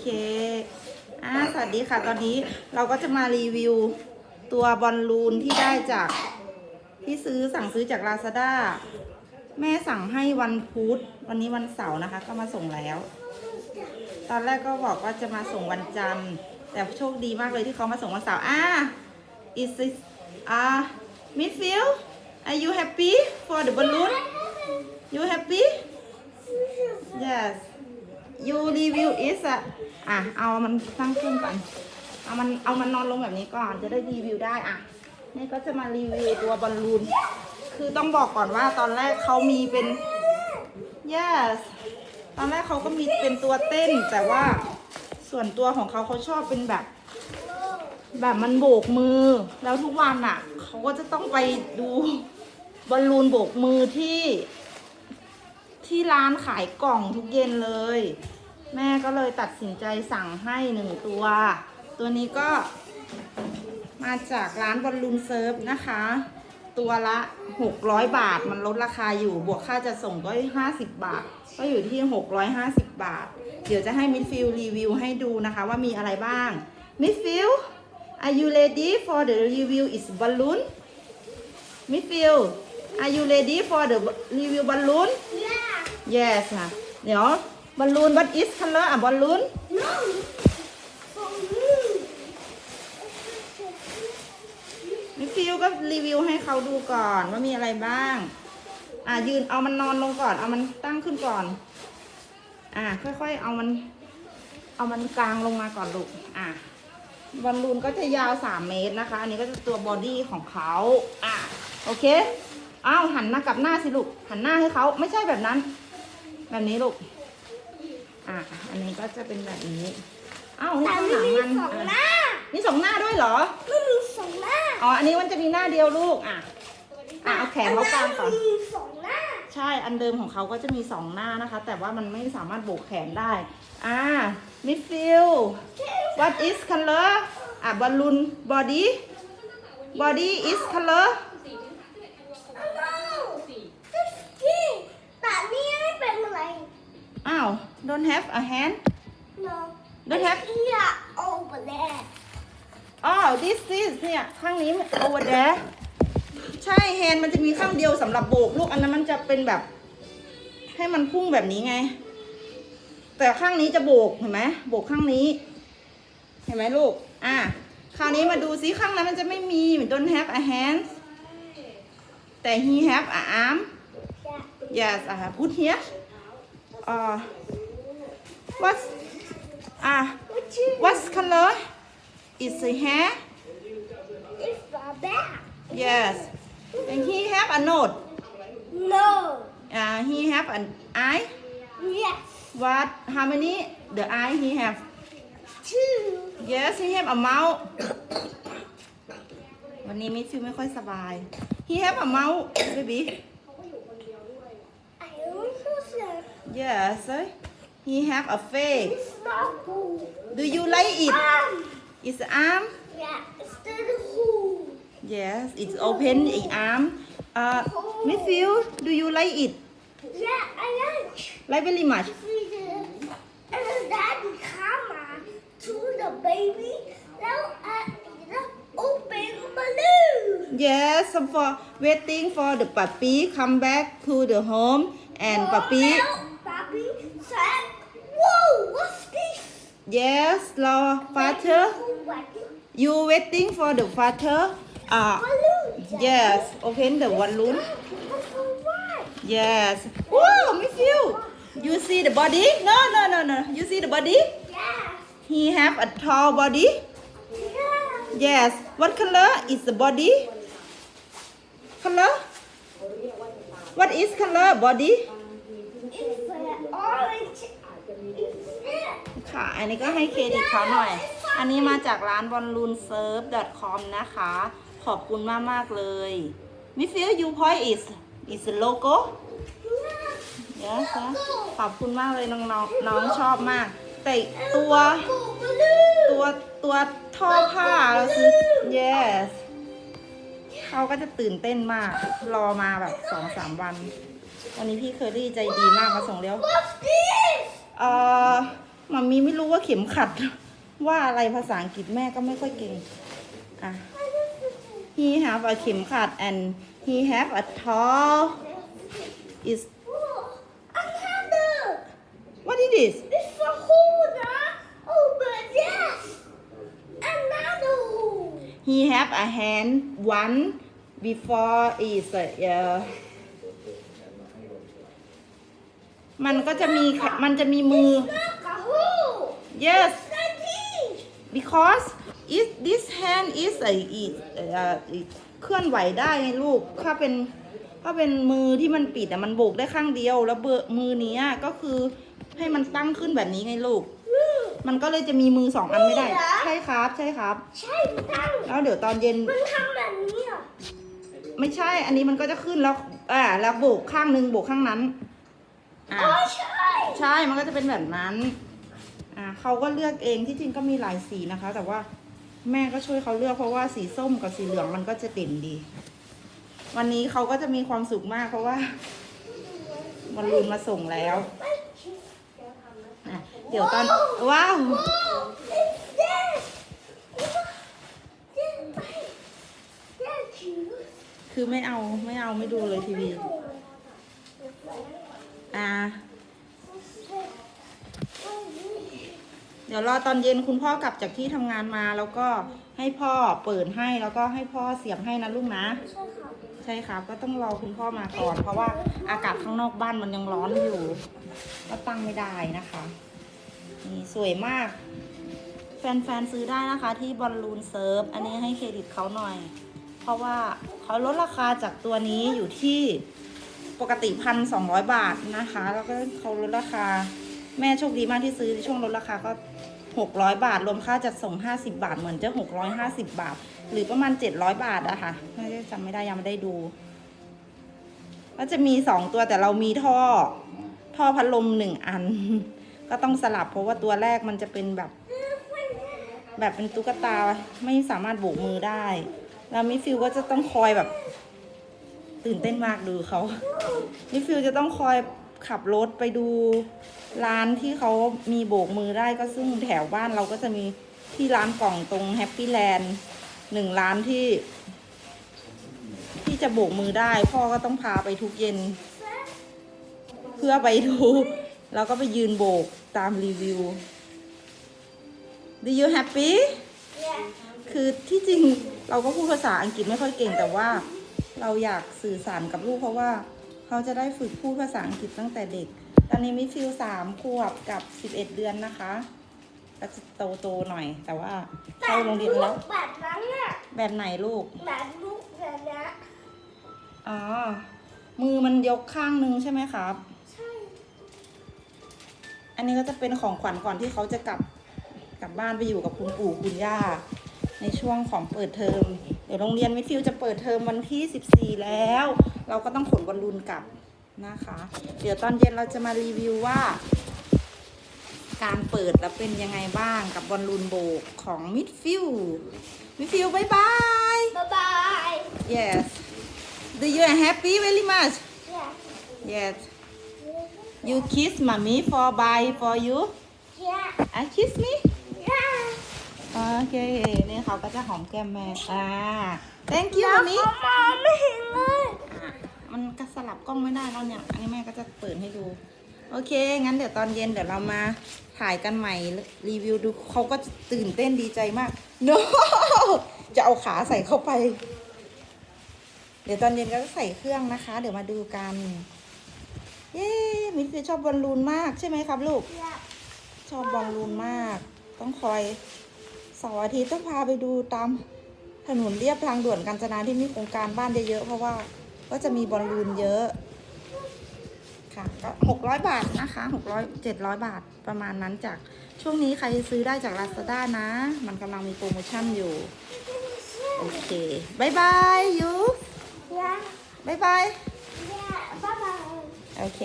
เคอ่าสวัสดีค่ะ ตอนนี้เราก็จะมารีวิวตัวบอลลูนที่ได้จากที่ซื้อสั่งซื้อจาก Lazada แม่สั่งให้วันพุธวันนี้วันเสาร์นะคะ ก็มาส่งแล้ว ตอนแรกก็บอกว่าจะมาส่งวันจันทร์แต่โชคดีมากเลยที่เขามาส่งวันเสาร์อ่า is this อ่า Miss Phil are you happy for the balloon you happy yes you review is อะอะ เอามันตั้งขึ้นก่อน เอามัน เอามันนอนลงแบบนี้ก่อน จะได้รีวิวได้อะ นี่ก็จะมารีวิวตัวบอลลูน คือต้องบอกก่อนว่าตอนแรกเขามีเป็น yes ตอนแรกเขาก็มีเป็นตัวเต้น แต่ว่าส่วนตัวของเขาเขาชอบเป็นแบบ แบบมันโบกมือ แล้วทุกวันอะเขาก็จะต้องไปดูบอลลูนโบกมือที่ ที่ร้านขายกล่องทุกเย็นเลย แม่ก็เลยตัดสินใจสั่งให้หนึ่งตัว ตัวนี้ก็ มาจากร้านบอลลูนเซิร์ฟนะคะ ตัวละ 600 บาทมันลดราคาอยู่บวกค่าจะส่งก็ 50 บาท ก็อยู่ที่ 650 บาท เดี๋ยวจะให้มิดฟิลรีวิวให้ดูนะคะว่ามีอะไรบ้างมิดฟิล are you ready for the review is balloon มิดฟิล are you ready for the review balloon Yeah. Yes ค่ะ เดี๋ยวบอลลูน what is color อะบอลลูน No. For me. มิฟิวก็รีวิวให้เขาดูก่อนว่ามีอะไรบ้าง อะยืนเอามันนอนลงก่อน เอามันตั้งขึ้นก่อน อะค่อยๆ เอามัน เอามันกลางลงมาก่อนลูก อะบอลลูนก็จะยาวสามเมตรนะคะ อันนี้ก็จะตัวบอดี้ของเขา อะ โอเค อ้าวหันมากลับหน้าสิลูก หันหน้าให้เขา ไม่ใช่แบบนั้น แบบนี้ลูก อะ อันนี้ก็จะเป็นแบบนี้อ้าวนี่แต่ข้างหไม่ลังมีมันสองอะหน้า นี่สองหน้าด้วยเหรอ ไม่มีสองหน้า อ๋อ อันนี้มันจะมีหน้าเดียวลูก อะ อะเอาแขนเขากลางก่อน มีสองหน้า ใช่ อันเดิมของเขาก็จะมีสองหน้านะคะ แต่ว่ามันไม่สามารถโบกแขนได้ อ่า มิดฟิล what is color อะบอลลูน body body is color แต่นี่ไม่เป็นอะไร อ้าว don't have a hand no Don't have- yeah over there อ๋อ this is เนี่ยข้างนี้ over there ใช่ hand มันจะมีข้างเดียวสำหรับโบกลูกอันนั้นมันจะเป็นแบบ ให้มันพุ่งแบบนี้ไง แต่ข้างนี้จะโบกเห็นไหมโบกข้างนี้ เห็นไหมลูก อะคราวนี้มาดูซิข้างนั้นมันจะไม่มี don't have a hand แต่ he have a arm yeah yes I have put here อ่า what อะ what you what color is the hair it's the back yes and he have a nose no uh, he have an eye yes what how many the eye he have two yes he have a mouth วันนี้มิฟิวไม่ค่อยสบาย he have a mouth baby yes he have a face. It's not cool do you like it? Um. It's arm yeah it's the cool yes it's open a arm uh Miss do you like it? Yeah I like. Like very much. And then daddy camera to the baby. Now I the open balloon. yes for waiting for the puppy come back to the home and puppy yes รอ father you waiting for the father? Balloon. yes. Open the balloon. Yes. Wow Miss you. You see the body? No no no no. You see the body? Yeah. he have a tall body. Yeah. yes. What color is the body? Color? What is color body? It's orange. ค่ะ อันนี้ก็ให้เครดิตเขาหน่อย อันนี้มาจากร้าน b a l l o o n s e r v com นะคะ ขอบคุณมากมากเลย Miss Phil you point is is the logo yes นะขอบคุณมากเลยน้องน้องน้องชอบมาก แต่ตัวตัวตัวท่อผ้าเราซื้อ yes เขาก็จะตื่นเต้นมาก รอมาแบบสองสามวัน วันนี้พี่เคอรี่ใจดีมากมาส่งเร็วเอ่อ มามีไม่รู้ว่าเข็มขัด ว่าอะไรภาษาอังกฤษแม่ก็ไม่ค่อยเก่ง อะ he have a เข็มขัด and he have a tall is Another. what is this It's a hole, huh? Oh, but yes. Another hole. he have a hand one before is a uh, มันก็จะมีค่ะมันจะมีมือ Like a hole. Yes Like this. because is this hand is a is เอ่อเคลื่อนไหวได้ไงลูกถ้าเป็นถ้าเป็นมือที่มันปิดอะมันโบกได้ข้างเดียว แล้วเบอร์มือเนี้ยก็คือให้มันตั้งขึ้นแบบนี้ไงลูก มันก็เลยจะมีมือสองอันไม่ได้นี่เหรอใช่ครับ ใช่ครับ ใช่มันตั้งแล้วเดี๋ยวตอนเย็นมันทำแบบนี้เหรอไม่ใช่ อันนี้มันก็จะขึ้นแล้วอ่าแล้วโบกข้างหนึ่งโบกข้างนั้นอ่าอ๋อใช่ ใช่มันก็จะเป็นแบบนั้น อ่าเขาก็เลือกเองที่จริงก็มีหลายสีนะคะ แต่ว่าแม่ก็ช่วยเขาเลือกเพราะว่าสีส้มกับสีเหลืองมันก็จะเด่นดี วันนี้เขาก็จะมีความสุขมากเพราะว่าบอลลูนมาส่งแล้วอะเดี๋ยวตอนว้าว คือไม่เอาไม่เอาไม่ดูเลยทีวี อ่า เดี๋ยวรอตอนเย็นคุณพ่อกลับจากที่ทำงานมาแล้วก็ให้พ่อเปิดให้แล้วก็ให้พ่อเสียบให้นะลูกนะ ใช่ครับก็ต้องรอคุณพ่อมาก่อน เพราะว่าอากาศข้างนอกบ้านมันยังร้อนอยู่ก็ตั้งไม่ได้นะคะนี่สวยมาก แฟนๆซื้อได้นะคะที่บอลลูนเซิร์ฟอันนี้ให้เครดิตเขาหน่อย เพราะว่าเขาลดราคาจากตัวนี้อยู่ที่ปกติพันสองร้อยบาทนะคะ แล้วก็เขาลดราคา แม่โชคดีมากที่ซื้อในช่วงลดราคาก็หกร้อยบาท รวมค่าจัดส่งห้าสิบาท เหมือนจะหกร้อยห้าสิบาท หรือประมาณเจ็ดร้อยบาทอะค่ะน่าจะจำไม่ได้ยังไม่ได้ดูก็จะมีสองตัวแต่เรามีท่อ ท่อพัดลมหนึ่งอัน ก็ต้องสลับเพราะว่าตัวแรกมันจะเป็นแบบ แบบเป็นตุ๊กตาไม่สามารถโบกมือได้ แล้วมิฟิลก็จะต้องคอยแบบ ตื่นเต้นมากดูเขามิฟิลจะต้องคอย ขับรถไปดูร้านที่เขามีโบกมือได้ก็ซึ่งแถวบ้านเราก็จะมีที่ร้านกล่องตรงแฮปปี้แลนด์หนึ่งร้านที่ ที่จะโบกมือได้ พ่อก็ต้องพาไปทุกเย็น เพื่อไปดู แล้วก็ไปยืนโบกตามรีวิว Do you happy คือที่จริงเราก็พูดภาษาอังกฤษไม่ค่อยเก่งแต่ว่าเราอยากสื่อสารกับลูกเพราะว่า เขาจะได้ฝึกพูดภาษาอังกฤษตั้งแต่เด็ก ตอนนี้มิฟิลสามขวบกับสิบเอ็ดเดือนนะคะก็จะโตโตๆหน่อย แต่ว่าเข้าโรงเรียนแล้ว แบบนั้นน่ะแบบไหนลูก แบบลูกแบบนี้อ๋อ มือมันยกข้างนึงใช่ไหมครับ ใช่ อันนี้ก็จะเป็นของขวัญก่อนที่เขาจะกลับกลับบ้านไปอยู่กับคุณปู่คุณย่า ในช่วงของเปิดเทอม เดี๋ยวโรงเรียนมิฟิวจะเปิดเทอมวันที่ 14 แล้ว เราก็ต้องขนบอลลูนกลับนะคะ เดี๋ยวตอนเย็นเราจะมารีวิวว่า การเปิดแล้วเป็นยังไงบ้างกับบอลลูนโบกของมิดฟิวมิดฟิวบายบายบ๊ายบาย yes do you happy very much yeah yes you kiss mommy for bye for you yeah I kiss me yeah โอเคนี่เขาก็จะหอมแก้มแม่อ่า thank you อันนี้เขามองไม่เห็นเลย มันก็สลับกล้องไม่ได้แล้วเนี่ย อันนี้แม่ก็จะเปิดให้ดู โอเค งั้นเดี๋ยวตอนเย็นเดี๋ยวเรามาถ่ายกันใหม่รีวิวดูเขาก็จะตื่นเต้นดีใจมาก no จะเอาขาใส่เข้าไป เดี๋ยวตอนเย็นก็จะใส่เครื่องนะคะ เดี๋ยวมาดูกัน เย้มิสเตอร์ชอบบอลลูนมากใช่ไหมครับลูก yeah ชอบบอลลูนมาก ต้องคอยเสาร์อาทิตย์ต้องพาไปดูตามถนนเรียบทางด่วนกาญจนาที่มีโครงการบ้านเยอะๆเพราะว่า ก็จะมีบอลลูนเยอะค่ะก็หกร้อยบาทนะคะหกร้อยเจ็ดร้อยบาทประมาณนั้นจากช่วงนี้ใครซื้อได้จาก Lazada นะ มันกำลังมีโปรโมชั่นอยู่ โอเคบายบายยู yeah บายบาย yeah bye bye โอเค